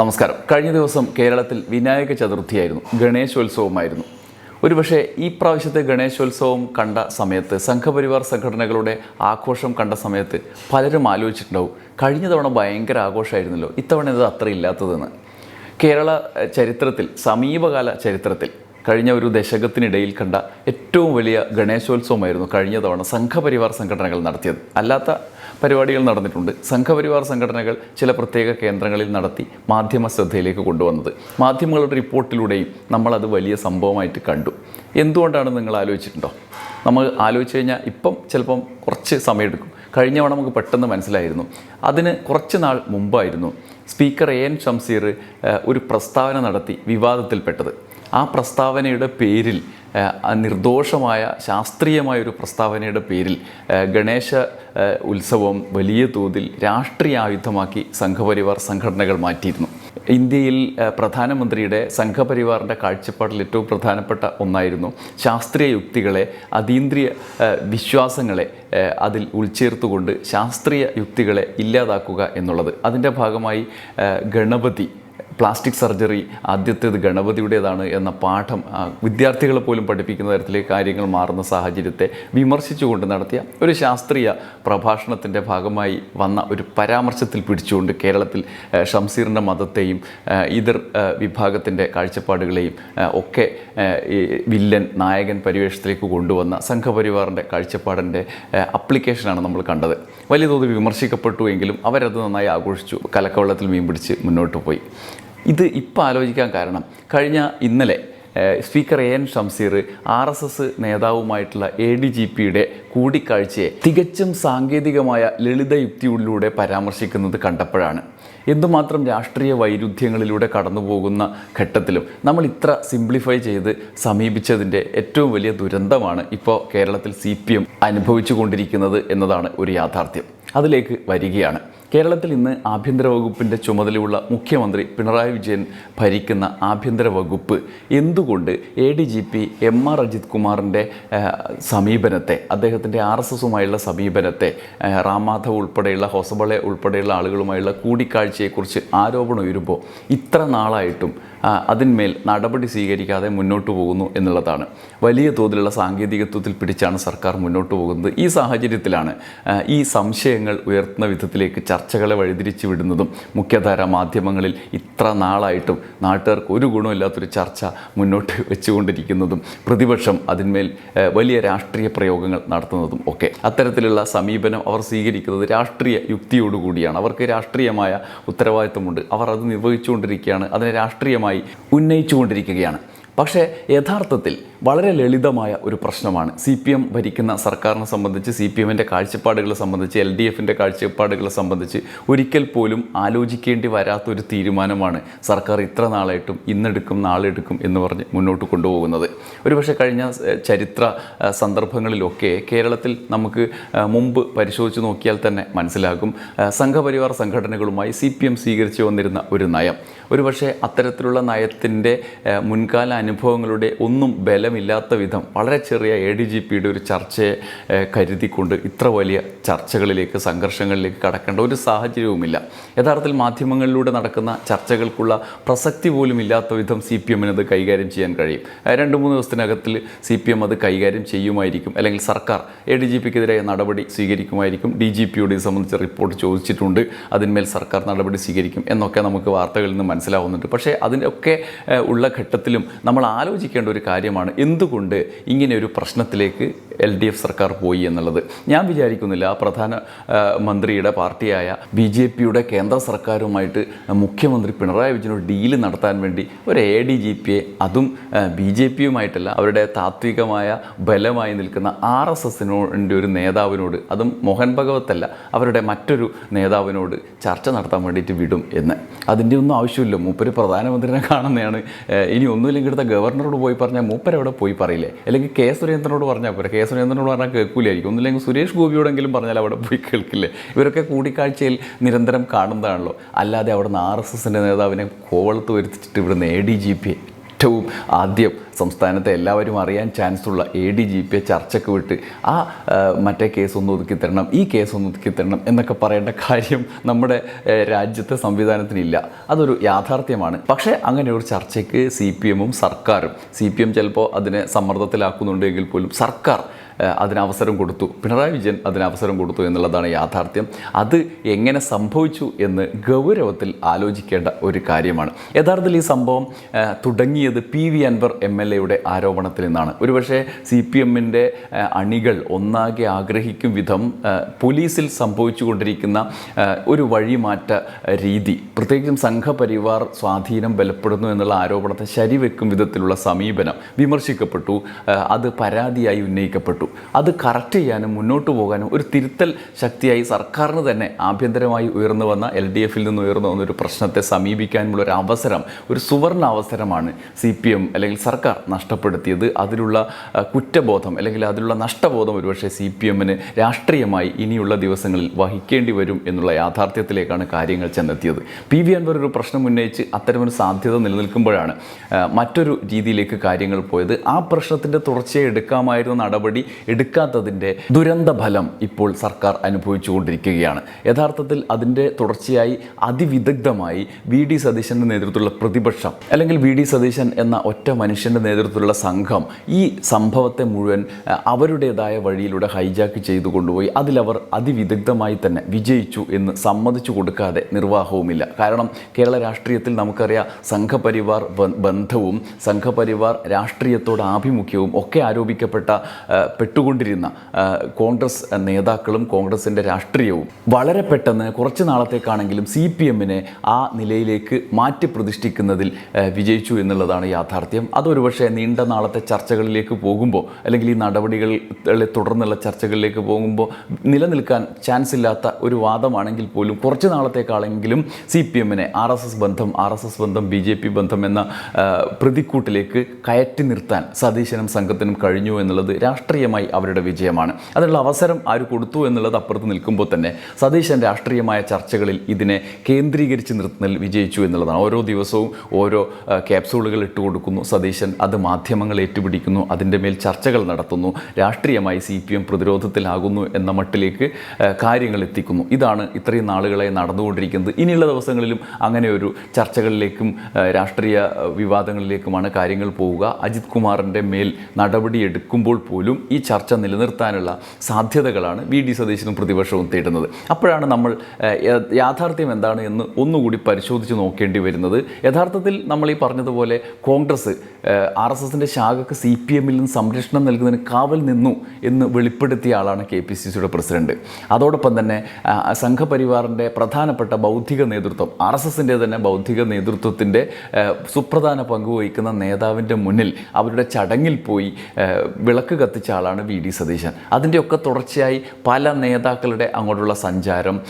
നമസ്കാരം. കഴിഞ്ഞ ദിവസം കേരളത്തിൽ വിനായക ചതുർത്ഥിയായിരുന്നു. ഗണേശോത്സവമായിരുന്നു. ഒരുപക്ഷെ ഈ പ്രാവശ്യത്തെ ഗണേശോത്സവം കണ്ട സമയത്ത് സംഘപരിവാർ സംഘടനകളുടെ ആഘോഷം കണ്ട സമയത്ത് പലരും ആലോചിച്ചിട്ടുണ്ടാവും കഴിഞ്ഞ തവണ ഭയങ്കര ആഘോഷമായിരുന്നല്ലോ ഇത്തവണ ഇത് അത്ര ഇല്ലാത്തതെന്ന്. കേരള ചരിത്രത്തിൽ സമീപകാല ചരിത്രത്തിൽ കഴിഞ്ഞ ഒരു ദശകത്തിനിടയിൽ കണ്ട ഏറ്റവും വലിയ ഗണേശോത്സവമായിരുന്നു കഴിഞ്ഞ തവണ സംഘപരിവാർ സംഘടനകൾ നടത്തിയത്. അല്ലാത്ത പരിപാടികൾ നടന്നിട്ടുണ്ട്. സംഘപരിവാർ സംഘടനകൾ ചില പ്രത്യേക കേന്ദ്രങ്ങളിൽ നടത്തി മാധ്യമ ശ്രദ്ധയിലേക്ക് കൊണ്ടുവന്നത്. മാധ്യമങ്ങളുടെ റിപ്പോർട്ടിലൂടെയും നമ്മളത് വലിയ സംഭവമായിട്ട് കണ്ടു. എന്തുകൊണ്ടാണ് നിങ്ങൾ ആലോചിച്ചിട്ടുണ്ടോ? നമ്മൾ ആലോചിച്ച് കഴിഞ്ഞാൽ ഇപ്പം ചിലപ്പം കുറച്ച് സമയമെടുക്കും. കഴിഞ്ഞ തവണ നമുക്ക് പെട്ടെന്ന് മനസ്സിലായിരുന്നു. അതിന് കുറച്ച് നാൾ മുമ്പായിരുന്നു സ്പീക്കർ എ എൻ ഷംസീർ ഒരു പ്രസ്താവന നടത്തി വിവാദത്തിൽപ്പെട്ടത്. ആ പ്രസ്താവനയുടെ പേരിൽ നിർദോഷമായ ശാസ്ത്രീയമായ ഒരു പ്രസ്താവനയുടെ പേരിൽ ഗണേശ ഉത്സവം വലിയ തോതിൽ രാഷ്ട്രീയ ആയുധമാക്കി സംഘപരിവാർ സംഘടനകൾ മാറ്റിയിരുന്നു. ഇന്ത്യയിൽ പ്രധാനമന്ത്രിയുടെ സംഘപരിവാറിന്റെ കാഴ്ചപ്പാടിൽ ഏറ്റവും പ്രധാനപ്പെട്ട ഒന്നായിരുന്നു ശാസ്ത്രീയ യുക്തികളെ അതീന്ദ്രിയ വിശ്വാസങ്ങളെ അതിൽ ഉൾച്ചേർത്തുകൊണ്ട് ശാസ്ത്രീയ യുക്തികളെ ഇല്ലാതാക്കുക എന്നുള്ളത്. അതിന്റെ ഭാഗമായി ഗണപതി പ്ലാസ്റ്റിക് സർജറി ആദ്യത്തേത് ഗണപതിയുടേതാണ് എന്ന പാഠം വിദ്യാർത്ഥികളെ പോലും പഠിപ്പിക്കുന്ന തരത്തിലേക്ക് കാര്യങ്ങൾ മാറുന്ന സാഹചര്യത്തെ വിമർശിച്ചുകൊണ്ട് നടത്തിയ ഒരു ശാസ്ത്രീയ പ്രഭാഷണത്തിന്റെ ഭാഗമായി വന്ന ഒരു പരാമർശത്തിൽ പിടിച്ചുകൊണ്ട് കേരളത്തിൽ ഷംസീറിന്റെ മതത്തെയും ഇതർ വിഭാഗത്തിന്റെ കാഴ്ചപ്പാടുകളെയും ഒക്കെ വില്ലൻ നായകൻ പരിവേഷത്തിലേക്ക് കൊണ്ടുവന്ന സംഘപരിവാറിന്റെ കാഴ്ചപ്പാടിന്റെ അപ്ലിക്കേഷനാണ് നമ്മൾ കണ്ടത്. വലിയ തോതിൽ വിമർശിക്കപ്പെട്ടു എങ്കിലും അവരത് നന്നായി ആഘോഷിച്ചു. കലക്കവെള്ളത്തിൽ മീൻ പിടിച്ച് മുന്നോട്ട് പോയി. ഇത് ഇപ്പോൾ ആലോചിക്കാൻ കാരണം. കഴിഞ്ഞ ഇന്നലെ speaker A N Shamseer R S S നേതാവുമായിട്ടുള്ള A D G പിയുടെ കൂടിക്കാഴ്ചയെ തികച്ചും സാങ്കേതികമായ ലളിതയുക്തിയിലൂടെ പരാമർശിക്കുന്നത് കണ്ടപ്പോഴാണ്. എന്തുമാത്രം രാഷ്ട്രീയ വൈരുദ്ധ്യങ്ങളിലൂടെ കടന്നുപോകുന്ന ഘട്ടത്തിലും നമ്മൾ ഇത്ര സിംപ്ലിഫൈ ചെയ്ത് സമീപിച്ചതിന്റെ ഏറ്റവും വലിയ ദുരന്തമാണ് ഇപ്പോൾ കേരളത്തിൽ സി പി എം അനുഭവിച്ചു കൊണ്ടിരിക്കുന്നത് എന്നതാണ് ഒരു യാഥാർത്ഥ്യം. അതിലേക്ക് വരികയാണ്. കേരളത്തിൽ ഇന്ന് ആഭ്യന്തര വകുപ്പിന്റെ ചുമതലയുള്ള മുഖ്യമന്ത്രി പിണറായി വിജയൻ ഭരിക്കുന്ന ആഭ്യന്തര വകുപ്പ് എന്തുകൊണ്ട് A D G P M R Ajith കുമാറിന്റെ സമീപനത്തെ അദ്ദേഹത്തിന്റെ ആർ എസ് എസുമായുള്ള സമീപനത്തെ ഏഹ്, റാം മാധവ് ഉൾപ്പെടെയുള്ള ഹൊസബളെ ഉൾപ്പെടെയുള്ള ആളുകളുമായുള്ള കൂടിക്കാഴ്ചയെക്കുറിച്ച് ആരോപണം ഉയരുമ്പോൾ ഇത്ര നാളായിട്ടും അതിന്മേൽ നടപടി സ്വീകരിക്കാതെ മുന്നോട്ട് പോകുന്നു എന്നുള്ളതാണ്. വലിയ തോതിലുള്ള സാങ്കേതികത്വത്തിൽ പിടിച്ചാണ് സർക്കാർ മുന്നോട്ട് പോകുന്നത്. ഈ സാഹചര്യത്തിലാണ് ഈ സംശയങ്ങൾ ഉയർത്തുന്ന വിധത്തിലേക്ക് ചർച്ചകളെ വഴിതിരിച്ചു വിടുന്നതും മുഖ്യധാര മാധ്യമങ്ങളിൽ ഇത്ര നാളായിട്ടും നാട്ടുകാർക്ക് ഒരു ഗുണമില്ലാത്തൊരു ചർച്ച മുന്നോട്ട് വെച്ചുകൊണ്ടിരിക്കുന്നതും പ്രതിപക്ഷം അതിന്മേൽ വലിയ രാഷ്ട്രീയ പ്രയോഗങ്ങൾ നടത്തുന്നതും ഒക്കെ. അത്തരത്തിലുള്ള സമീപനം അവർ സ്വീകരിക്കുന്നത് രാഷ്ട്രീയ യുക്തിയോടുകൂടിയാണ്. അവർക്ക് രാഷ്ട്രീയമായ ഉത്തരവാദിത്വമുണ്ട്. അവർ അത് നിർവഹിച്ചുകൊണ്ടിരിക്കുകയാണ്. അതിനെ രാഷ്ട്രീയമായി ഉന്നയിച്ചുകൊണ്ടിരിക്കുകയാണ്. പക്ഷേ യഥാർത്ഥത്തിൽ വളരെ ലളിതമായ ഒരു പ്രശ്നമാണ്. സി പി എം ഭരിക്കുന്ന സർക്കാരിനെ സംബന്ധിച്ച് സി പി എമ്മിന്റെ കാഴ്ചപ്പാടുകളെ സംബന്ധിച്ച് എൽ ഡി എഫിന്റെ കാഴ്ചപ്പാടുകളെ സംബന്ധിച്ച് ഒരിക്കൽ പോലും ആലോചിക്കേണ്ടി വരാത്ത ഒരു തീരുമാനമാണ് സർക്കാർ ഇത്ര നാളായിട്ടും ഇന്നെടുക്കും നാളെ എടുക്കും എന്ന് പറഞ്ഞ് മുന്നോട്ട് കൊണ്ടുപോകുന്നത്. ഒരുപക്ഷെ കഴിഞ്ഞ ചരിത്ര സന്ദർഭങ്ങളിലൊക്കെ കേരളത്തിൽ നമുക്ക് മുമ്പ് പരിശോധിച്ച് നോക്കിയാൽ തന്നെ മനസ്സിലാകും സംഘപരിവാർ സംഘടനകളുമായി സി പി എം സ്വീകരിച്ചു വന്നിരുന്ന ഒരു നയം. ഒരുപക്ഷെ അത്തരത്തിലുള്ള നയത്തിന്റെ മുൻകാല അനുഭവങ്ങളുടെ ഒന്നും ബലമില്ലാത്ത വിധം വളരെ ചെറിയ എ ഡി ജി പിയുടെ ഒരു ചർച്ചയെ കരുതിക്കൊണ്ട് ഇത്ര വലിയ ചർച്ചകളിലേക്ക് സംഘർഷങ്ങളിലേക്ക് കടക്കേണ്ട ഒരു സാഹചര്യവുമില്ല. യഥാർത്ഥത്തിൽ മാധ്യമങ്ങളിലൂടെ നടക്കുന്ന ചർച്ചകൾക്കുള്ള പ്രസക്തി പോലും ഇല്ലാത്ത വിധം സി പി എമ്മിനത് കൈകാര്യം ചെയ്യാൻ കഴിയും. രണ്ട് മൂന്ന് ദിവസത്തിനകത്തിൽ സി പി എം അത് കൈകാര്യം ചെയ്യുമായിരിക്കും. അല്ലെങ്കിൽ സർക്കാർ എ ഡി ജി പിക്കെതിരെ നടപടി സ്വീകരിക്കുമായിരിക്കും. ഡി ജി പിയോട് ഇത് സംബന്ധിച്ച് റിപ്പോർട്ട് ചോദിച്ചിട്ടുണ്ട്. അതിന്മേൽ സർക്കാർ നടപടി സ്വീകരിക്കും എന്നൊക്കെ നമുക്ക് വാർത്തകളിൽ നിന്ന് മനസ്സിലാവുന്നുണ്ട്. പക്ഷേ ഏഹ്, ഉള്ള ഘട്ടത്തിലും നമ്മൾ ആലോചിക്കേണ്ട ഒരു കാര്യമാണ് എന്തുകൊണ്ട് ഇങ്ങനെ ഒരു പ്രശ്നത്തിലേക്ക് എൽ ഡി എഫ് സർക്കാർ പോയി എന്നുള്ളത്? ഞാൻ വിചാരിക്കുന്നില്ല പ്രധാന മന്ത്രിയുടെ പാർട്ടിയായ ബി ജെ പിയുടെ കേന്ദ്ര സർക്കാരുമായിട്ട് മുഖ്യമന്ത്രി പിണറായി വിജയനോട് ഡീൽ നടത്താൻ വേണ്ടി ഒരു എ ഡി ജി പിയെ അതും ബി ജെ പിയുമായിട്ടല്ല അവരുടെ താത്വികമായ ബലമായി നിൽക്കുന്ന ആർ എസ് എസിനോടെ ഒരു നേതാവിനോട് അതും മോഹൻ ഭഗവത്തല്ല അവരുടെ മറ്റൊരു നേതാവിനോട് ചർച്ച നടത്താൻ വേണ്ടിയിട്ട് വിടും എന്ന്. അതിന്റെ ഒന്നും ആവശ്യമില്ല. മൂപ്പര് പ്രധാനമന്ത്രിനെ കാണുന്നതാണ്. ഇനി ഒന്നുമില്ലെങ്കിൽ ഇവിടുത്തെ ഗവർണറോട് പോയി പറഞ്ഞാൽ മൂപ്പരവിടെ പോയി പറയില്ലേ? അല്ലെങ്കിൽ കെ സുരേന്ദ്രനോട് പറഞ്ഞാൽ പോരാ? കെ സുരേന്ദ്രനോട് പറഞ്ഞാൽ കേൾക്കൂലായിരിക്കും ഒന്നുമില്ലെങ്കിൽ സുരേഷ് ഗോപിയോടെങ്കിലും പറഞ്ഞാൽ അവിടെ പോയി കേൾക്കില്ലേ? ഇവരൊക്കെ കൂടിക്കാഴ്ചയിൽ നിരന്തരം കാണുന്നതാണല്ലോ. അല്ലാതെ അവിടെ നിന്ന് ആർ എസ് എസിന്റെ നേതാവിനെ കോവളത്ത് വരുത്തിച്ചിട്ട് ഇവിടുന്ന് എ ഡി ജി പി ഏറ്റവും ആദ്യം സംസ്ഥാനത്തെ എല്ലാവരും അറിയാൻ ചാൻസുള്ള എ ഡി ജി പിയെ ചർച്ചയ്ക്ക് വിട്ട് ആ മറ്റേ കേസ് ഒന്ന് ഒതുക്കി തരണം ഈ കേസ് ഒന്ന് ഒതുക്കി തരണം എന്നൊക്കെ പറയേണ്ട കാര്യം നമ്മുടെ രാജ്യത്തെ സംവിധാനത്തിനില്ല. അതൊരു യാഥാർത്ഥ്യമാണ്. പക്ഷേ അങ്ങനെ ഒരു ചർച്ചയ്ക്ക് സി പി എമ്മും സർക്കാരും സി പി എം ചിലപ്പോൾ അതിനെ സമ്മർദ്ദത്തിലാക്കുന്നുണ്ടെങ്കിൽ പോലും സർക്കാർ ഏഹ് അതിന് അവസരം കൊടുത്തു. പിണറായി വിജയൻ അതിനവസരം കൊടുത്തു എന്നുള്ളതാണ് യാഥാർത്ഥ്യം. അത് എങ്ങനെ സംഭവിച്ചു എന്ന് ഗൗരവത്തിൽ ആലോചിക്കേണ്ട ഒരു കാര്യമാണ്. യഥാർത്ഥത്തിൽ ഈ സംഭവം തുടങ്ങിയത് P V Anvar M L എയുടെ ആരോപണത്തിൽ നിന്നാണ്. ഒരുപക്ഷെ സി പി എമ്മിന്റെ അണികൾ ഒന്നാകെ ആഗ്രഹിക്കും വിധം പോലീസിൽ സംഭവിച്ചുകൊണ്ടിരിക്കുന്ന ഒരു വഴിമാറ്റ രീതി പ്രത്യേകിച്ചും സംഘപരിവാർ സ്വാധീനം ബലപ്പെടുന്നു എന്നുള്ള ആരോപണത്തെ ശരിവെക്കും വിധത്തിലുള്ള സമീപനം വിമർശിക്കപ്പെട്ടു. അത് പരാതിയായി ഉന്നയിക്കപ്പെട്ടു. അത് കറക്റ്റ് ചെയ്യാനും മുന്നോട്ട് പോകാനും ഒരു തിരുത്തൽ ശക്തിയായി സർക്കാരിന് തന്നെ ആഭ്യന്തരമായി ഉയർന്നു വന്ന എൽ ഡി എഫിൽ നിന്ന് ഉയർന്നു വന്ന ഒരു പ്രശ്നത്തെ സമീപിക്കാനുമുള്ള ഒരു അവസരം ഒരു സുവർണ അവസരമാണ് സി പി എം അല്ലെങ്കിൽ സർക്കാർ നഷ്ടപ്പെടുത്തിയത്. അതിലുള്ള കുറ്റബോധം അല്ലെങ്കിൽ അതിലുള്ള നഷ്ടബോധം ഒരുപക്ഷെ സി പി എമ്മിന് രാഷ്ട്രീയമായി ഇനിയുള്ള ദിവസങ്ങളിൽ വഹിക്കേണ്ടി വരും എന്നുള്ള യാഥാർത്ഥ്യത്തിലേക്കാണ് കാര്യങ്ങൾ ചെന്നെത്തിയത്. പി വി അൻവർ ഒരു പ്രശ്നം ഉന്നയിച്ച് അത്തരമൊരു സാധ്യത നിലനിൽക്കുമ്പോഴാണ് മറ്റൊരു രീതിയിലേക്ക് കാര്യങ്ങൾ പോയത്. ആ പ്രശ്നത്തിന്റെ തുടർച്ചയെടുക്കാമായിരുന്ന നടപടി എടുക്കാത്തതിന്റെ ദുരന്ത ഫലം ഇപ്പോൾ സർക്കാർ അനുഭവിച്ചുകൊണ്ടിരിക്കുകയാണ്. യഥാർത്ഥത്തിൽ അതിന്റെ തുടർച്ചയായി അതിവിദഗ്ധമായി വി ഡി സതീശന്റെ നേതൃത്വത്തിലുള്ള പ്രതിപക്ഷം അല്ലെങ്കിൽ വി ഡി സതീശൻ എന്ന ഒറ്റ മനുഷ്യന്റെ നേതൃത്വത്തിലുള്ള സംഘം ഈ സംഭവത്തെ മുഴുവൻ അവരുടേതായ വഴിയിലൂടെ ഹൈജാക്ക് ചെയ്തു കൊണ്ടുപോയി. അതിലവർ അതിവിദഗ്ധമായി തന്നെ വിജയിച്ചു എന്ന് സമ്മതിച്ചു കൊടുക്കാതെ നിർവാഹവുമില്ല. കാരണം കേരള രാഷ്ട്രീയത്തിൽ നമുക്കറിയാം സംഘപരിവാർ ബന്ധവും സംഘപരിവാർ രാഷ്ട്രീയത്തോട് ആഭിമുഖ്യവും ഒക്കെ ആരോപിക്കപ്പെട്ട പെട്ടുകൊണ്ടിരുന്ന കോൺഗ്രസ് നേതാക്കളും കോൺഗ്രസിന്റെ രാഷ്ട്രീയവും വളരെ പെട്ടെന്ന് കുറച്ച് നാളത്തേക്കാണെങ്കിലും സി പി എമ്മിനെ ആ നിലയിലേക്ക് മാറ്റി പ്രതിഷ്ഠിക്കുന്നതിൽ വിജയിച്ചു എന്നുള്ളതാണ് യാഥാർത്ഥ്യം. അതൊരുപക്ഷെ നീണ്ട നാളത്തെ ചർച്ചകളിലേക്ക് പോകുമ്പോൾ അല്ലെങ്കിൽ ഈ നടപടികളെ തുടർന്നുള്ള ചർച്ചകളിലേക്ക് പോകുമ്പോൾ നിലനിൽക്കാൻ ചാൻസ് ഇല്ലാത്ത ഒരു വാദമാണെങ്കിൽ പോലും കുറച്ച് നാളത്തേക്കാണെങ്കിലും സി പി എമ്മിനെ ആർ എസ് എസ് ബന്ധം ആർ എസ് എസ് ബന്ധം ബി ജെ പി ബന്ധം എന്ന പ്രതിക്കൂട്ടിലേക്ക് കയറ്റി നിർത്താൻ സതീശനും സംഘത്തിനും കഴിഞ്ഞു എന്നുള്ളത് രാഷ്ട്രീയമായി അവരുടെ വിജയമാണ്. അതിനുള്ള അവസരം ആര് കൊടുത്തു എന്നുള്ളത് അപ്പുറത്ത് നിൽക്കുമ്പോൾ തന്നെ സതീശൻ രാഷ്ട്രീയമായ ചർച്ചകളിൽ ഇതിനെ കേന്ദ്രീകരിച്ച് നിർത്തുന്നതിൽ വിജയിച്ചു എന്നുള്ളതാണ്. ഓരോ ദിവസവും ഓരോ ക്യാപ്സൂളുകൾ ഇട്ട് കൊടുക്കുന്നു സതീശൻ. അത് മാധ്യമങ്ങൾ ഏറ്റുപിടിക്കുന്നു അതിന്റെ മേൽ ചർച്ചകൾ നടത്തുന്നു രാഷ്ട്രീയമായി സി പി എം പ്രതിരോധത്തിലാകുന്നു എന്ന മട്ടിലേക്ക് കാര്യങ്ങൾ എത്തിക്കുന്നു. ഇതാണ് ഇത്രയും നാളുകളായി നടന്നുകൊണ്ടിരിക്കുന്നത്. ഇനിയുള്ള ദിവസങ്ങളിലും അങ്ങനെ ഒരു ചർച്ചകളിലേക്കും രാഷ്ട്രീയ വിവാദങ്ങളിലേക്കുമാണ് കാര്യങ്ങൾ പോവുക. അജിത് കുമാറിന്റെ മേൽ നടപടിയെടുക്കുമ്പോൾ പോലും ഈ ചർച്ച നിലനിർത്താനുള്ള സാധ്യതകളാണ് വി ഡി സതീശനും പ്രതിപക്ഷവും തേടുന്നത്. അപ്പോഴാണ് നമ്മൾ യാഥാർത്ഥ്യം എന്താണ് എന്ന് ഒന്നുകൂടി പരിശോധിച്ച് നോക്കേണ്ടി വരുന്നത്. യഥാർത്ഥത്തിൽ നമ്മൾ ഈ പറഞ്ഞതുപോലെ കോൺഗ്രസ് ആർ എസ് എസിന്റെ ശാഖക്ക് സി പി എമ്മിൽ നിന്ന് സംരക്ഷണം നൽകുന്നതിന് കാവൽ നിന്നു എന്ന് വെളിപ്പെടുത്തിയ ആളാണ് കെ പി സി സിയുടെ പ്രസിഡന്റ്. അതോടൊപ്പം തന്നെ സംഘപരിവാറിന്റെ പ്രധാനപ്പെട്ട ബൗദ്ധിക നേതൃത്വം ആർ എസ് എസിന്റെ തന്നെ ബൗദ്ധിക നേതൃത്വത്തിന്റെ സുപ്രധാന പങ്ക് വഹിക്കുന്ന നേതാവിന്റെ മുന്നിൽ അവരുടെ ചടങ്ങിൽ പോയി വിളക്ക് കത്തിച്ച വി ഡി സതീശൻ. അതിന്റെയൊക്കെ തുടർച്ചയായി പല നേതാക്കളുടെ അങ്ങോട്ടുള്ള സഞ്ചാരം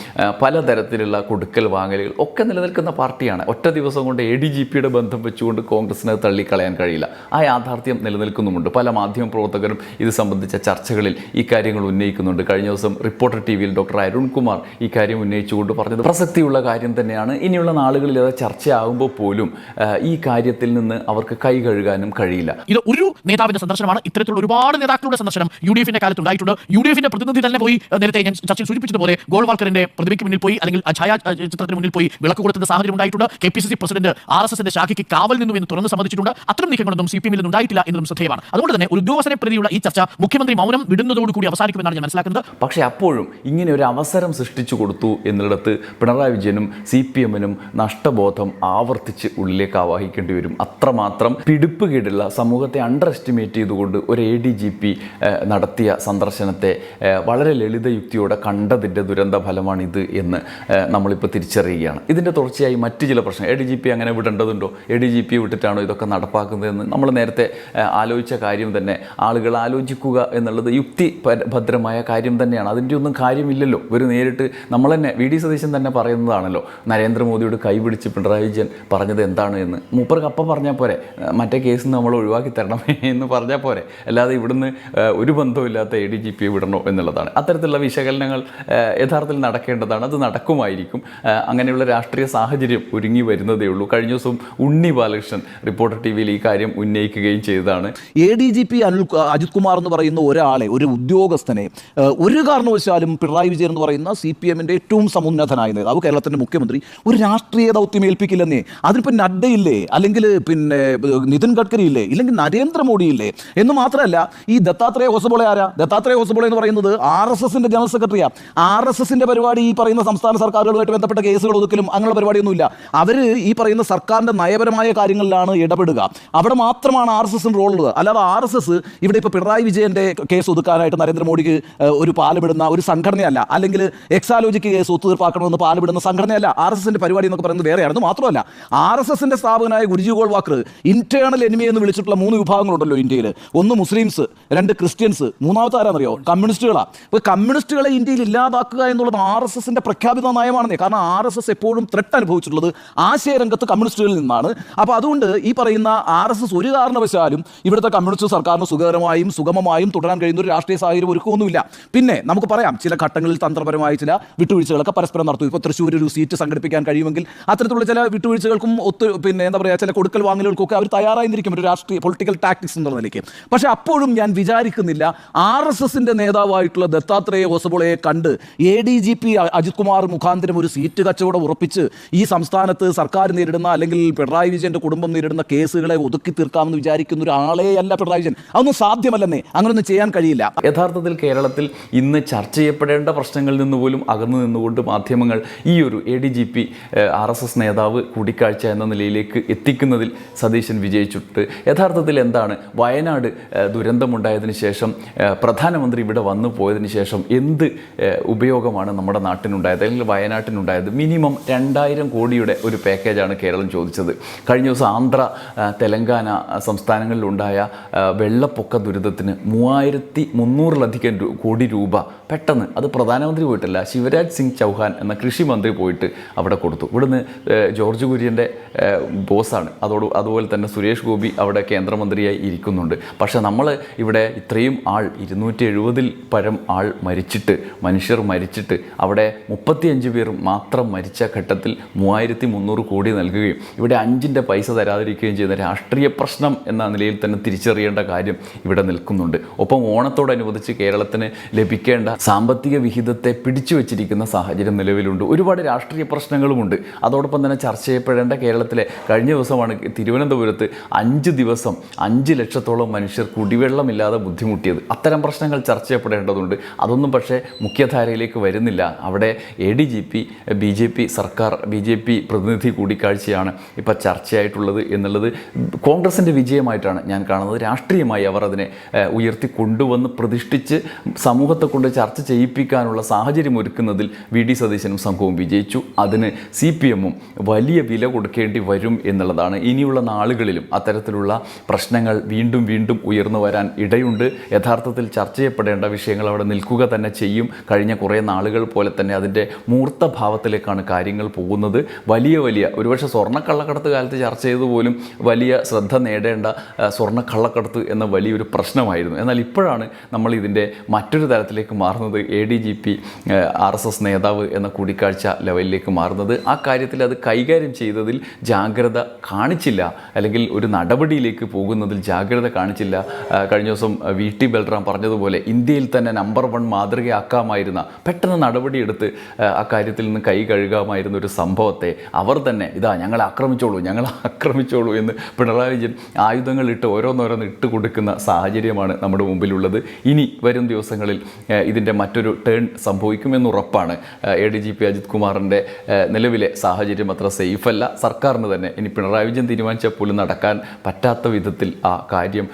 പലതരത്തിലുള്ള കൊടുക്കൽ വാങ്ങലുകൾ ഒക്കെ നിലനിൽക്കുന്ന പാർട്ടിയാണ്. ഒറ്റ ദിവസം കൊണ്ട് എ ഡി ജി പിയുടെ ബന്ധം വെച്ചുകൊണ്ട് കോൺഗ്രസിനെ തള്ളിക്കളയാൻ കഴിയില്ല. ആ യാഥാർത്ഥ്യം നിലനിൽക്കുന്നുമുണ്ട്. പല മാധ്യമ പ്രവർത്തകരും ഇത് സംബന്ധിച്ച ചർച്ചകളിൽ ഈ കാര്യങ്ങൾ ഉന്നയിക്കുന്നുണ്ട്. കഴിഞ്ഞ ദിവസം റിപ്പോർട്ടർ ടി വിയിൽ ഡോക്ടർ അരുൺകുമാർ ഈ കാര്യം ഉന്നയിച്ചുകൊണ്ട് പറഞ്ഞത് പ്രസക്തിയുള്ള കാര്യം തന്നെയാണ്. ഇനിയുള്ള നാളുകളിൽ അത് ചർച്ചയാകുമ്പോൾ പോലും ഈ കാര്യത്തിൽ നിന്ന് അവർക്ക് കൈ കഴുകാനും കഴിയില്ല. ഇത് ഒരു നേതാവിന്റെ സന്ദർശനമാണ്. ഇത്തരത്തിലുള്ള ഒരുപാട് നേതാക്കളുടെ സന്ദർശനം യു ഡി എഫിന്റെ കാലത്ത് ഉണ്ടായിട്ടുണ്ട് യു ഡി എഫിന്റെ പ്രതിനിധി തന്നെ പോയി നേരത്തെ ഞാൻ ചർച്ചയിൽ സൂചിപ്പിച്ചതുപോലെ ഗോൾവാൾക്കറിന്റെ പ്രതിമയ്ക്ക് മുന്നിൽ പോയി അല്ലെങ്കിൽ ഛായ ചിത്രത്തിന് മുന്നിൽ പോയി വിളക്ക് കൊടുക്കുന്ന സാഹചര്യം ഉണ്ടായിട്ടുണ്ട്. K P C C president R S എസിന്റെ ശാഖയ്ക്ക് കാവൽ നിന്നും എന്ന് തുറന്ന് സമ്മതിച്ചിട്ടുണ്ട്. അത്തരം നീക്കങ്ങളൊന്നും സി പി എമ്മിൽ ഉണ്ടായിട്ടില്ല എന്നതും ശ്രദ്ധേയമാണ്. അതുകൊണ്ട് തന്നെ ഉദ്യോഗസ്ഥനെ പ്രതിയുള്ള ഈ ചർച്ച മുഖ്യമന്ത്രി മൗനം വിടുന്നതോടുകൂടി അവസാനിക്കുമെന്നാണ് ഞാൻ മനസ്സിലാക്കുന്നത്. പക്ഷേ അപ്പോഴും ഇങ്ങനെ ഒരു അവസരം സൃഷ്ടിച്ചു കൊടുത്തു എന്നിടത്ത് പിണറായി വിജയനും സി പി എമ്മിനും നഷ്ടബോധം ആവർത്തിച്ച് ഉള്ളിലേക്ക് ആവാഹിക്കേണ്ടി വരും. അത്രമാത്രം പിടിപ്പുകേടുള്ള സമൂഹത്തെ അണ്ടർ എസ്റ്റിമേറ്റ് ചെയ്തുകൊണ്ട് ഒരു എ ഡി ജി പി നടത്തിയ സന്ദർശനത്തെ വളരെ ലളിതയുക്തിയോടെ കണ്ടതിന്റെ ദുരന്ത ഫലമാണിത് എന്ന് നമ്മളിപ്പോൾ തിരിച്ചറിയുകയാണ്. ഇതിന്റെ തുടർച്ചയായി മറ്റ് ചില പ്രശ്നം എ ഡി ജി പി അങ്ങനെ വിടേണ്ടതുണ്ടോ? എ ഡി ജി പി വിട്ടിട്ടാണോ ഇതൊക്കെ നടപ്പാക്കുന്നതെന്ന് നമ്മൾ നേരത്തെ ആലോചിച്ച കാര്യം തന്നെ ആളുകൾ ആലോചിക്കുക എന്നുള്ളത് യുക്തി ഭദ്രമായ കാര്യം തന്നെയാണ്. അതിന്റെ ഒന്നും കാര്യമില്ലല്ലോ. ഇവർ നേരിട്ട് നമ്മൾ തന്നെ വി ഡി സതീശൻ തന്നെ പറയുന്നതാണല്ലോ. നരേന്ദ്രമോദിയോട് കൈപിടിച്ച് പിണറായി വിജയൻ പറഞ്ഞത് എന്താണ് എന്ന്. മൂപ്പർക്ക് അപ്പം പറഞ്ഞാൽ പോരെ. മറ്റേ കേസ് നമ്മൾ ഒഴിവാക്കി തരണം എന്ന് പറഞ്ഞാൽ പോരെ. അല്ലാതെ ഇവിടുന്ന് ഒരു ബന്ധവുമില്ലാത്ത എ ഡി ജി പിയെ വിടണോ എന്നുള്ളതാണ്. അത്തരത്തിലുള്ള വിശകലനങ്ങൾ യഥാർത്ഥത്തിൽ നടക്കേണ്ടതാണ്. അത് നടക്കുമായിരിക്കും. അങ്ങനെയുള്ള രാഷ്ട്രീയ സാഹചര്യം ഒരുങ്ങി വരുന്നതേ ഉള്ളൂ. കഴിഞ്ഞ ദിവസം ഉണ്ണി ബാലകൃഷ്ണൻ റിപ്പോർട്ടർ ടി വിയിൽ ഈ കാര്യം ഉന്നയിക്കുകയും ചെയ്തതാണ്. A D G P Anil Ajith Kumar എന്ന് പറയുന്ന ഒരാളെ ഒരു ഉദ്യോഗസ്ഥനെ ഒരു കാരണവശാലും പിണറായി വിജയൻ എന്ന് പറയുന്ന സി പി എമ്മിന്റെ ഏറ്റവും സമുന്നതനായ നേതാവ് കേരളത്തിന്റെ മുഖ്യമന്ത്രി ഒരു രാഷ്ട്രീയ ദൗത്യം ഏൽപ്പിക്കില്ലെന്നേ അതിനിപ്പോൾ നഡ്ഡയില്ലേ അല്ലെങ്കിൽ പിന്നെ നിതിൻ ഗഡ്കരി ഇല്ലേ ഇല്ലെങ്കിൽ നരേന്ദ്രമോദി ഇല്ലേ എന്ന് മാത്രമല്ല ഈ ദത്താത്രേയ ഹൊസബോളെ ആരാ? ദത്താത്രേയ ഹൊസബോളെ എന്ന് പറയുന്നത് ആർ എസ് എസിന്റെ ജനറൽ സെക്രട്ടറിയാ. ആർ എസ് എസിന്റെ പരിപാടി ഈ പറയുന്ന സംസ്ഥാന സർക്കാരുകളുമായിട്ട് ബന്ധപ്പെട്ട കേസുകൾ ഒതുക്കലും അങ്ങനെയുള്ള പരിപാടിയൊന്നുമില്ല. അവർ ഈ പറയുന്ന സർക്കാരിന്റെ നയപരമായ കാര്യങ്ങളിലാണ് ഇടപെടുക. അവിടെ മാത്രമാണ് ആർ എസ് എസിന് റോൾ ഉള്ളത്. അല്ലാതെ ആർ എസ് എസ് ഇവിടെ ഇപ്പോൾ പിണറായി വിജയന്റെ കേസ് ഒതുക്കാനായിട്ട് നരേന്ദ്രമോദിക്ക് ഒരു പാലുപെടുന്ന ഒരു സംഘടനയല്ല. അല്ലെങ്കിൽ എക്സാലോജിക്ക് കേസ് ഒത്തുതീർപ്പാക്കണമെന്ന് പാലുപെടുന്ന സംഘടനയല്ല. ആർ എസ് എസിന്റെ പരിപാടി എന്നൊക്കെ പറയുന്നത് വേറെയാണ് മാത്രമല്ല. ആർ എസ് എസിന്റെ സ്ഥാപകനായ ഗുരുജി ഗോൾവാക്കർ ഇന്റേണൽ എനിമി എന്ന് വിളിച്ചിട്ടുള്ള മൂന്ന് വിഭാഗങ്ങളുണ്ടല്ലോ ഇന്ത്യയിൽ ഒന്ന് മുസ്ലിംസ് രണ്ട് ക്രിസ്ത്യൻസ് മൂന്നാമത്തെ ആരാന്നറിയോ? കമ്മ്യൂണിസ്റ്റുകളാണ് അപ്പോൾ കമ്മ്യൂണിസ്റ്റുകളെ ഇന്ത്യയിൽ ഇല്ലാതാക്കുക എന്നുള്ളത് ആർ എസ് എസിന്റെ പ്രഖ്യാപിത നയമാണെന്നേ. കാരണം ആർ എസ് എസ് എപ്പോഴും ത്രെട്ട് അനുഭവിച്ചിട്ടുള്ളത് ആശയരംഗത്ത് കമ്മ്യൂണിസ്റ്റുകളിൽ നിന്നാണ്. അപ്പോൾ അതുകൊണ്ട് ഈ പറയുന്ന ആർ എസ് എസ് ഒരു കാരണവശാലും ഇവിടുത്തെ കമ്മ്യൂണിസ്റ്റ് സർക്കാരിന് സുഖകരമായും സുഗമമായും തുടരാൻ കഴിയുന്ന ഒരു രാഷ്ട്രീയ സാഹചര്യം ഒരുക്കുമൊന്നുമില്ല പിന്നെ നമുക്ക് പറയാം ചില ഘട്ടങ്ങളിൽ തന്ത്രപരമായ ചില വിട്ടുവീഴ്ചകളൊക്കെ പരസ്പരം നടത്തും. ഇപ്പോൾ തൃശ്ശൂർ ഒരു സീറ്റ് സംഘടിപ്പിക്കാൻ കഴിയുമെങ്കിൽ അത്തരത്തിലുള്ള ചില വിട്ടുവീഴ്ചകൾക്കും ഒത്ത് പിന്നെ എന്താ പറയുക ചില കൊടുക്കൽ വാങ്ങലുകൾക്കൊക്കെ അവർ തയ്യാറായിരിക്കും ഒരു രാഷ്ട്രീയ പൊളിറ്റിക്കൽ ടാക്ടിക്സ് എന്നുള്ള നിലയ്ക്ക്. പക്ഷേ അപ്പോഴും ഞാൻ വിചാരിക്കുന്നില്ല ആർ എസ് എസിന്റെ നേതാവായിട്ടുള്ള ദത്താത്രേയ ഹൊസബോളയെ കണ്ട് A D G P Ajith Kumar മുഖാന്തരം ഒരു സീറ്റ് കച്ചവടം ഉറപ്പിച്ച് ഈ സംസ്ഥാനത്ത് സർക്കാർ നേരിടുന്ന അല്ലെങ്കിൽ പിണറായി വിജയന്റെ കുടുംബം നേരിടുന്ന കേസുകളെ ഒതുക്കി തീർക്കാമെന്ന് വിചാരിക്കുന്ന ഒരാളെയല്ല പിണറായി വിജയൻ. അതൊന്നും സാധ്യമല്ലെന്നേ. അങ്ങനൊന്നും ചെയ്യാൻ കഴിയില്ല. യഥാർത്ഥത്തിൽ കേരളത്തിൽ ഇന്ന് ചർച്ച ചെയ്യപ്പെടേണ്ട പ്രശ്നങ്ങളിൽ നിന്ന് പോലും അകന്നു നിന്നുകൊണ്ട് മാധ്യമങ്ങൾ ഈ ഒരു A D G P R S S നേതാവ് കൂടിക്കാഴ്ച എന്ന നിലയിലേക്ക് എത്തിക്കുന്നതിൽ സതീശൻ വിജയിച്ചിട്ട് യഥാർത്ഥത്തിൽ എന്താണ് വയനാട് ദുരന്തമുണ്ടായതിനു ശേഷം ഏഹ്, പ്രധാനമന്ത്രി ഇവിടെ വന്നു പോയതിനു ശേഷം എന്ത് ഉപയോഗമാണ് നമ്മുടെ നാട്ടിനുണ്ടായത്? അല്ലെങ്കിൽ വയനാട്ടിനുണ്ടായത്? മിനിമം രണ്ടായിരം കോടിയുടെ ഒരു പാക്കേജാണ് കേരളം ചോദിച്ചത്. കഴിഞ്ഞ ദിവസം ആന്ധ്ര തെലങ്കാന സംസ്ഥാനങ്ങളിലുണ്ടായ വെള്ളപ്പൊക്ക ദുരിതത്തിന് മൂവായിരത്തി മുന്നൂറിലധികം കോടി രൂപ പെട്ടെന്ന് അത് പ്രധാനമന്ത്രി പോയിട്ടല്ല ശിവരാജ് സിംഗ് ചൗഹാൻ എന്ന കൃഷി മന്ത്രി പോയിട്ട് അവിടെ കൊടുത്തു. ഇവിടുന്ന് ജോർജ് കുര്യന്റെ ബോസാണ്. അതോട് അതുപോലെ തന്നെ സുരേഷ് ഗോപി അവിടെ കേന്ദ്രമന്ത്രിയായി ഇരിക്കുന്നുണ്ട്. പക്ഷേ നമ്മൾ ഇവിടെ ഇത്രയും ആൾ ഇരുന്നൂറ്റി എഴുപതിൽ പരം ആൾ മരിച്ചിട്ട് മനുഷ്യർ മരിച്ചിട്ട് അവിടെ മുപ്പത്തിയഞ്ച് പേർ മാത്രം മരിച്ച ഘട്ടത്തിൽ മൂവായിരത്തി മുന്നൂറ് കോടി നൽകുകയും ഇവിടെ അഞ്ചിന്റെ പൈസ തരാതിരിക്കുകയും ചെയ്യുന്ന രാഷ്ട്രീയ പ്രശ്നം എന്ന നിലയിൽ തന്നെ തിരിച്ചറിയേണ്ട കാര്യം ഇവിടെ നിൽക്കുന്നുണ്ട്. ഒപ്പം ഓണത്തോടനുബന്ധിച്ച് കേരളത്തിന് ലഭിക്കേണ്ട സാമ്പത്തിക വിഹിതത്തെ പിടിച്ചു വച്ചിരിക്കുന്ന സാഹചര്യം നിലവിലുണ്ട്. ഒരുപാട് രാഷ്ട്രീയ പ്രശ്നങ്ങളുമുണ്ട്. അതോടൊപ്പം തന്നെ ചർച്ച ചെയ്യപ്പെടേണ്ട കേരളത്തിലെ കഴിഞ്ഞ ദിവസമാണ് തിരുവനന്തപുരത്ത് അഞ്ച് ദിവസം അഞ്ച് ലക്ഷത്തോളം മനുഷ്യർ കുടിവെള്ളമില്ലാതെ ബുദ്ധിമുട്ടിയത്. അത്തരം പ്രശ്നങ്ങൾ ചർച്ച ചെയ്യപ്പെടേണ്ടതുണ്ട്. അതൊന്നും പക്ഷേ മുഖ്യധാരയിലേക്ക് വരുന്നില്ല. അവിടെ A D G P B J P സർക്കാർ ബി ജെ പി പ്രതിനിധി കൂടിക്കാഴ്ചയാണ് ഇപ്പോൾ ചർച്ചയായിട്ടുള്ളത് എന്നുള്ളത് കോൺഗ്രസിന്റെ വിജയമായിട്ടാണ് ഞാൻ കാണുന്നത്. രാഷ്ട്രീയമായി അവർ അതിനെ ഉയർത്തി കൊണ്ടുവന്ന് പ്രതിഷ്ഠിച്ച് സമൂഹത്തെ കൊണ്ട് ചർച്ച ചെയ്യിപ്പിക്കാനുള്ള സാഹചര്യം ഒരുക്കുന്നതിൽ വി ഡി സതീശനും സംഘവും വിജയിച്ചു. അതിന് സി പി എമ്മും വലിയ വില കൊടുക്കേണ്ടി വരും എന്നുള്ളതാണ്. ഇനിയുള്ള നാളുകളിലും അത്തരത്തിലുള്ള പ്രശ്നങ്ങൾ വീണ്ടും വീണ്ടും ഉയർന്നു വരാൻ ഇടയുണ്ട്. യഥാർത്ഥത്തിൽ ചർച്ച ചെയ്യപ്പെടേണ്ട വിഷയങ്ങൾ അവിടെ നിൽക്കുക തന്നെ ചെയ്യും. കഴിഞ്ഞ കുറേ നാളുകൾ പോലെ തന്നെ അതിന്റെ മൂർത്ത ഭാവത്തിലേക്കാണ് കാര്യങ്ങൾ പോകുന്നത്. വലിയ വലിയ ഒരുപക്ഷെ സ്വർണക്കള്ളക്കടത്ത് കാലത്ത് ചർച്ച ചെയ്ത് പോലും വലിയ ശ്രദ്ധ നേടേണ്ട സ്വർണക്കള്ളക്കടത്ത് എന്ന വലിയൊരു പ്രശ്നമായിരുന്നു. എന്നാൽ ഇപ്പോഴാണ് നമ്മൾ ഇതിന്റെ മറ്റൊരു തലത്തിലേക്ക് മാറുന്നത്. A D G P R S S നേതാവ് എന്ന കൂടിക്കാഴ്ച ലെവലിലേക്ക് മാറുന്നത്. ആ കാര്യത്തിൽ അത് കൈകാര്യം ചെയ്തതിൽ ജാഗ്രത കാണിച്ചില്ല. അല്ലെങ്കിൽ ഒരു നടപടിയിലേക്ക് പോകുന്നതിൽ ജാഗ്രത കാണിച്ചില്ല. കഴിഞ്ഞ ദിവസം വി ടി ബൽറാം പറഞ്ഞതുപോലെ ഇന്ത്യയിൽ തന്നെ നമ്പർ വൺ മാതൃകയാക്കാമായിരുന്ന പെട്ടെന്ന് നടപടിയെടുത്ത് ആ, ആ കാര്യത്തിൽ നിന്ന് കൈ കഴുകാമായിരുന്ന ഒരു സംഭവത്തെ അവർ തന്നെ ഇതാ ഞങ്ങളെ ആക്രമിച്ചോളൂ ഞങ്ങളെ ആക്രമിച്ചോളൂ എന്ന് പിണറായി വിജയൻ ആയുധങ്ങൾ ഇട്ട് ഓരോന്നോരോന്ന് ഇട്ട് കൊടുക്കുന്ന സാഹചര്യമാണ് നമ്മുടെ മുമ്പിലുള്ളത്. ഇനി വരും ദിവസങ്ങളിൽ ഇതിന്റെ മറ്റൊരു ടേൺ സംഭവിക്കുമെന്ന് ഉറപ്പാണ്. A D G P Ajith കുമാറിന്റെ നിലവിലെ സാഹചര്യം അത്ര സേഫ് അല്ല സർക്കാരിന് തന്നെ ഇനി പിണറായി വിജയൻ തീരുമാനിച്ചാൽ പോലും നടക്കാൻ പറ്റാത്ത വിധത്തിൽ ആ കാര്യം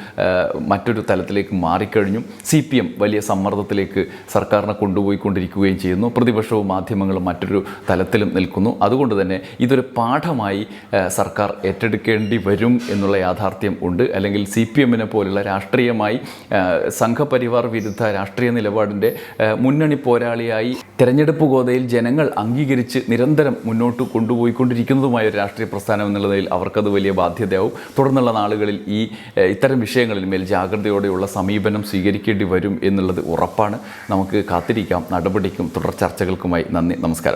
മറ്റൊരു തലത്തിലേക്ക് മാറിക്കഴിഞ്ഞു. സി പി എം വലിയ സമ്മർദ്ദത്തിലേക്ക് സർക്കാരിനെ കൊണ്ടുപോയിക്കൊണ്ടിരിക്കുകയും ചെയ്യുന്നു. പ്രതിപക്ഷവും മാധ്യമങ്ങളും മറ്റൊരു തലത്തിലും നിൽക്കുന്നു. അതുകൊണ്ട് തന്നെ ഇതൊരു പാഠമായി സർക്കാർ ഏറ്റെടുക്കേണ്ടി വരും എന്നുള്ള യാഥാർത്ഥ്യം ഉണ്ട്. അല്ലെങ്കിൽ സി പി എമ്മിനെ പോലുള്ള രാഷ്ട്രീയമായി സംഘപരിവാർ വിരുദ്ധ രാഷ്ട്രീയ നിലപാടിന്റെ മുന്നണി പോരാളിയായി തെരഞ്ഞെടുപ്പ് ഗോതയിൽ ജനങ്ങൾ അംഗീകരിച്ച് നിരന്തരം മുന്നോട്ട് കൊണ്ടുപോയിക്കൊണ്ടിരിക്കുന്നതുമായ ഒരു രാഷ്ട്രീയ പ്രസ്ഥാനം എന്നുള്ളതിൽ അവർക്കത് വലിയ ബാധ്യതയാവും. തുടർന്നുള്ള നാളുകളിൽ ഈ ഇത്തരം വിഷയങ്ങളിൽ മേൽ ജാഗ്രതയോടെയുള്ള സമീപനം സ്വീകരിക്കേണ്ടി വരും എന്നുള്ളത് ഉറപ്പാണ്. നമുക്ക് കാത്തിരിക്കാം നടപടിക്കും തുടർ ചർച്ചകൾക്കുമായി നന്ദി നമസ്കാരം.